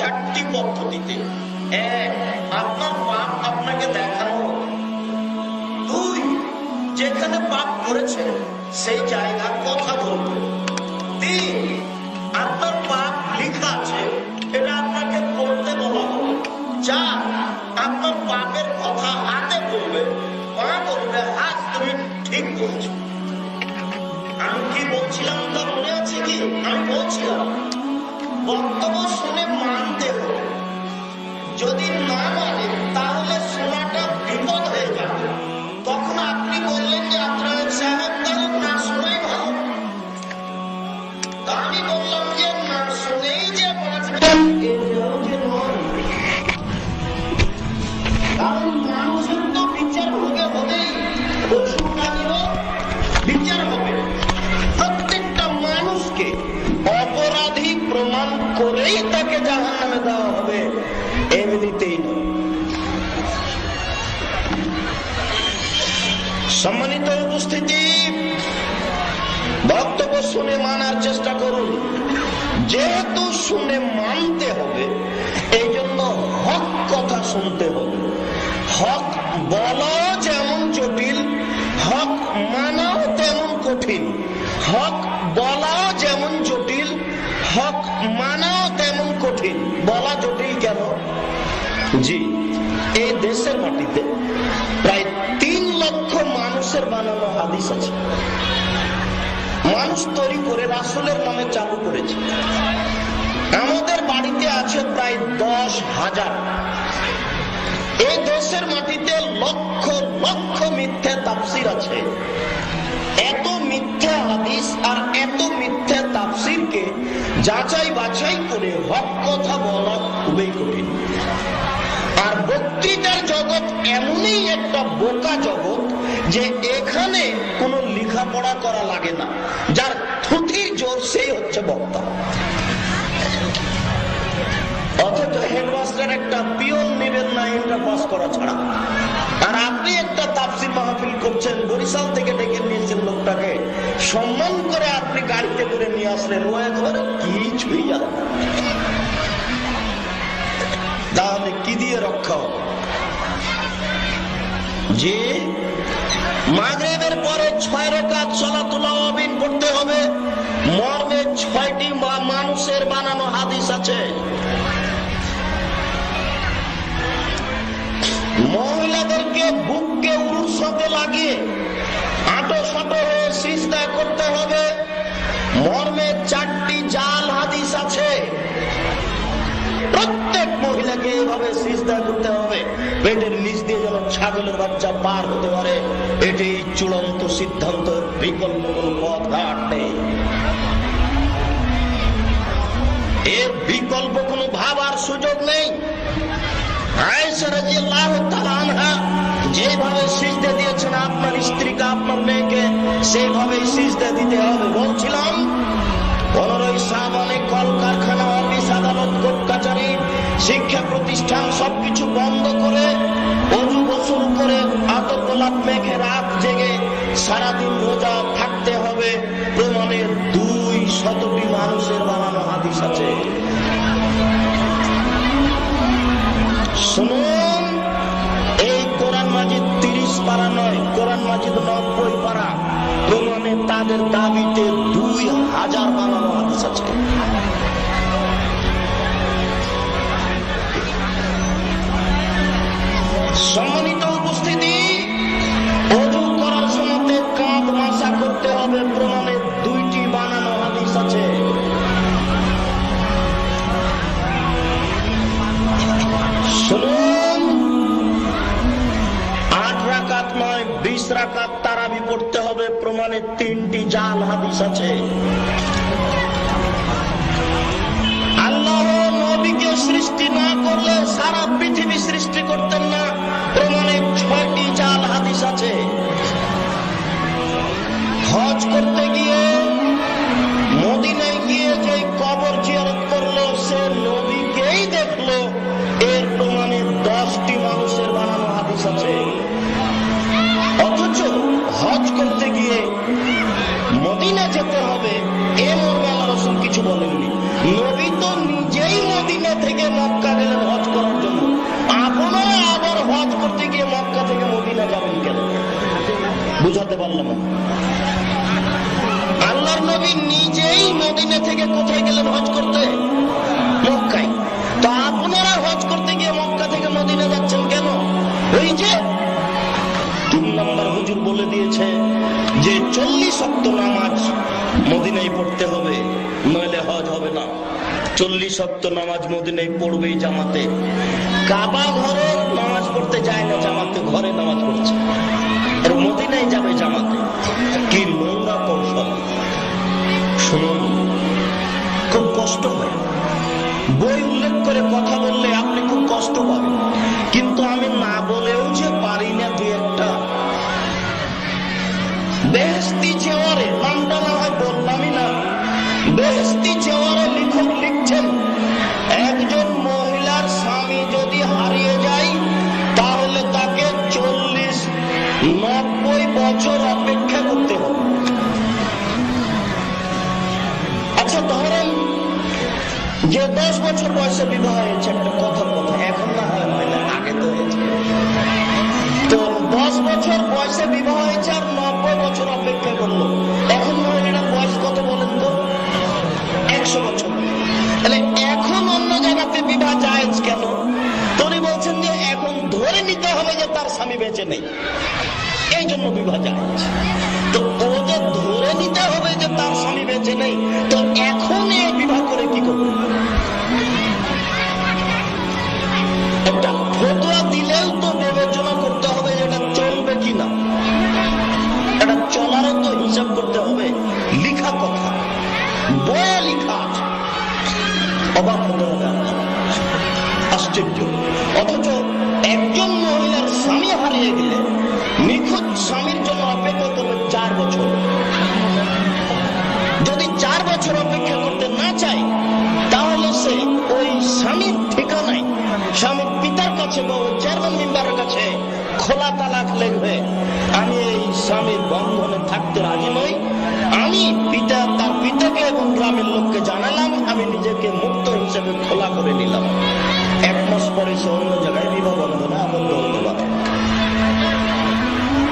চারটি পদ্ধতিতে। এক, আপনার পাপ আপনাকে দেখানো দুই, যেখানে পাপ করেছেন সেই জায়গা কথা বলবে। তিন, আপনার পাপ লেখা আছে এটা আপনাকে পড়তে বলা হবে। চার, আপনার পাপের কথা হাতে বলবে পা বলবে হাত তুমি ঠিক বলছো। আমি কি বলছিলাম তা মনে আছে কি? আমি বলছিলাম করেই তাকে জাহান নামে দেওয়া হবে। এমনিতেই সম্মানিত উপস্থিতি, বক্তব্য শুনে মানার চেষ্টা করুন। যেহেতু শুনে মানতে হবে এই জন্য হক কথা শুনতে হবে। হক বলাও যেমন জটিল, হক মানাও তেমন কঠিন। হক বলা যেমন জটিল হক মানাও তেমন কঠিন, বলা জটিল কেন? জি এই দেশের মাটিতে প্রায় তিন লক্ষ মানুষের বানানো হাদিস আছে। মানুষ তৈরি করে রাসুলের নামে চালু করেছে। আমাদের বাড়িতে আছে প্রায় দশ হাজার। এই দেশের মাটিতে লক্ষ লক্ষ মিথ্যে তাফসির আছে। এত মিথ্যা হাদিস আর যাচাই বাছাই করে হক কথা বলা খুবই কঠিন। আর বক্তৃতার জগৎ এমনই একটা বোকা জগৎ যে এখানে কোনো লেখাপড়া করা লাগে না। যার থুতির জোর সেই হচ্ছে বক্তা। অথচ হেডমাস্টার একটা পিওন নেবেন না ইন্টার পাস করা ছাড়া। একটা মাহফিল করছেন, বরিশাল থেকে ডেকে নিয়েছেন লোকটাকে। সম্মান করে আপনি গাড়িতে করে নিয়ে আসলেন। ও একেবারে কিছুই তাহলে কি দিয়ে রক্ষা যে মাগরেবের পরে ছয় রেখাত সলাতুল্লাহ আবিন পড়তে হবে। মর্মে ছয়টি মানুষের বানানো হাদিস আছে। মহিলাদেরকে বুককে লাগিয়ে আটো হয়ে সিজদা করতে হবে। মর্মে চারটি জাল হাদিস আছে। প্রত্যেক মহিলাকে এভাবে সিজদা করতে হবে। পেটের নিচ দিয়ে যেন ছাগলের বাচ্চা পার হতে পারে। এটি চূড়ান্ত সিদ্ধান্ত, বিকল্প কোন পথ ঘাট নেই। এর বিকল্প কোনো ভাবার সুযোগ নেই। আয়েশা রাদিয়াল্লাহু তাআলা আনহা মেয়েকে সেইভাবেই সিজদা দিতে হবে। বলছিলাম, পনেরোই সাবানে কলকারখানা অফিস, আদালত কোর্ট কাচারি শিক্ষা প্রতিষ্ঠান সবকিছু বন্ধ করে অজু গোসল করে আতর গোলাপ মেঘে রাত জেগে সারাদিন রোজা থাকতে হবে। প্রমাণের দুই শতটি মানুষের বানানো হাদিস আছে। শুনুন, এই কোরআন মাজিদ তিরিশ পারা নয়, কোরআন মাজিদ নব্বই পারা। প্রমাণে তাদের দাবিতে দুই হাজার বানানো হাদিস আছে। সম্মানিত উপস্থিতি অজু কাঁধ মাসা করতে প্রমাণে দুইটি বানানো আট নয়, বিশ প্রমাণে তিনটি জাল হাদিস আছে। সৃষ্টি না করলে সারা পৃথিবী সৃষ্টি করতেন না, প্রমাণে ছয়টি জাল হাদিস আছে। হজ করতে গিয়ে মদিনায় গিয়ে যে কবর জিয়ারত করল, সে নবীকেই দেখল। এর প্রমাণে দশটি মানুষের বানানো হাদিস আছে। যেতে হবে। এ মর্মে আল্লাহ রসুল কিছু বলেননি। নবী তো নিজেই মদিনা থেকে মক্কা গেলেন হজ করার জন্য। আপনারা আবার হজ করতে গিয়ে মক্কা থেকে মদিনা যাবেন কেন? বুঝাতে পারলাম আল্লাহর নবী নিজেই মদিনা থেকে কোথায় গেলেন হজ করতে? মক্কায়। তা আপনারা হজ করতে গিয়ে মক্কা থেকে মদিনা যাচ্ছেন কেন? ওই যে তিন নম্বর হুজুর বলে দিয়েছে যে চল্লিশ অক্ত নামাজ মদিনায় পড়তে হবে, নইলে হজ হবে না। চল্লিশ অক্ত নামাজ মদিনায় পড়বেই জামাতে। কাবা ঘরে নামাজ পড়তে যায় না, জামাতে ঘরে নামাজ পড়ছে। আর মদিনায় যাবে জামাতে। কি নোংরা কৌশল। শুনুন, খুব কষ্ট হয়। বই উল্লেখ করে কথা বললে আপনি খুব কষ্ট পাবেন। কিন্তু আমি না বলেও বেহস্তি চেওয়ারে লিখক লিখছেন। একজন মহিলার স্বামী যদি হারিয়ে যায়, তাহলে তাকে চল্লিশ নব্বই বছর অপেক্ষা করতে হবে। আচ্ছা ধরেন যে দশ বছর বয়সে বিবাহ হয়েছে, একটা কথার কথা, এখন না হয় না আগে তো হয়েছে। তো দশ বছর বয়সে বিবাহ হয়েছে আর নব্বই বছর অপেক্ষা বেঁচে নেই। এই জন্য বিবাহ জায়েজ তো ও যে ধরে নিতে হবে যে তার স্বামী বেঁচে নেই। বছর। যদি চার বছর অপেক্ষা করতে না চায়, তাহলে সে ওই স্বামীর ঠিকানায়, স্বামীর পিতার কাছে বা ওই চেয়ারম্যান মেম্বারের কাছে খোলা তালাক লিখবে, আমি এই স্বামীর বন্ধনে থাকতে রাজি নই। আমি পিতা, তার পিতাকে এবং গ্রামের লোককে জানালাম, আমি নিজেকে মুক্ত হিসেবে খোলা করে নিলাম। এক মাস পরে সে অন্য জায়গায় বিবাহ বন্ধনে আবদ্ধ পারে